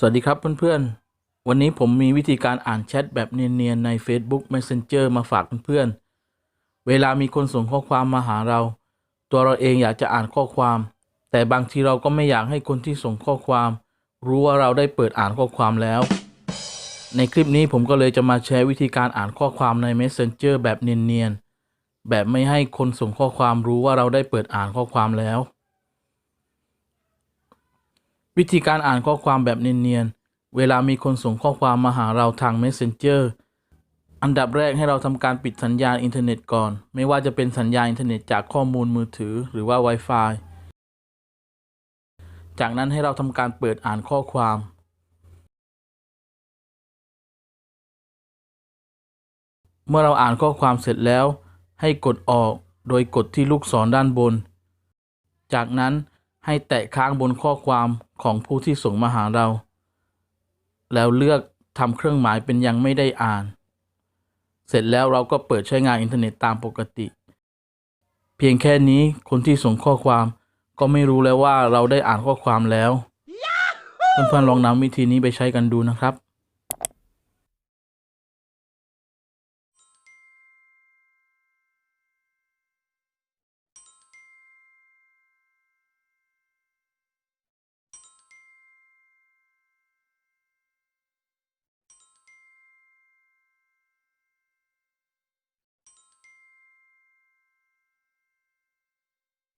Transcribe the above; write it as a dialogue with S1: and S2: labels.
S1: สวัสดีครับเพื่อนๆ วันนี้ผมมีวิธีการอ่านแชทแบบเนียนๆ ใน Facebook Messenger มาฝากเพื่อนๆ เวลามีคนส่งข้อความมาหาเรา ตัวเราเองอยากจะอ่านข้อความ แต่บางทีเราก็ไม่อยากให้คนที่ส่งข้อความ รู้ว่าเราได้เปิดอ่านข้อความแล้ว ในคลิปนี้ผมก็เลยจะมาแชร์วิธีการอ่านข้อความใน Messenger แบบเนียนๆ แบบไม่ให้คนส่งข้อความรู้ว่าเราได้เปิดอ่านข้อความแล้ว วิธีการอ่านข้อความแบบเนียนๆ เวลามีคนส่งข้อความมาหาเราทาง Messenger อันดับแรกให้เราทำการปิดสัญญาณอินเทอร์เน็ตก่อน ไม่ว่าจะเป็นสัญญาณอินเทอร์เน็ตจากข้อมูลมือถือหรือว่า Wi-Fi จากนั้นให้เราทำการเปิดอ่านข้อความ เมื่อเราอ่านข้อความเสร็จแล้ว ให้กดออกโดยกดที่ลูกศรด้านบน จากนั้น ให้แตะค้างบนข้อความของผู้ที่ส่งมาหาเรา แล้วเลือกทำเครื่องหมายเป็นยังไม่ได้อ่าน เสร็จแล้วเราก็เปิดใช้งานอินเทอร์เน็ตตามปกติ เพียงแค่นี้คนที่ส่งข้อความก็ไม่รู้แล้วว่าเราได้อ่านข้อความแล้ว เพื่อนๆลองนำวิธีนี้ไปใช้กันดูนะครับ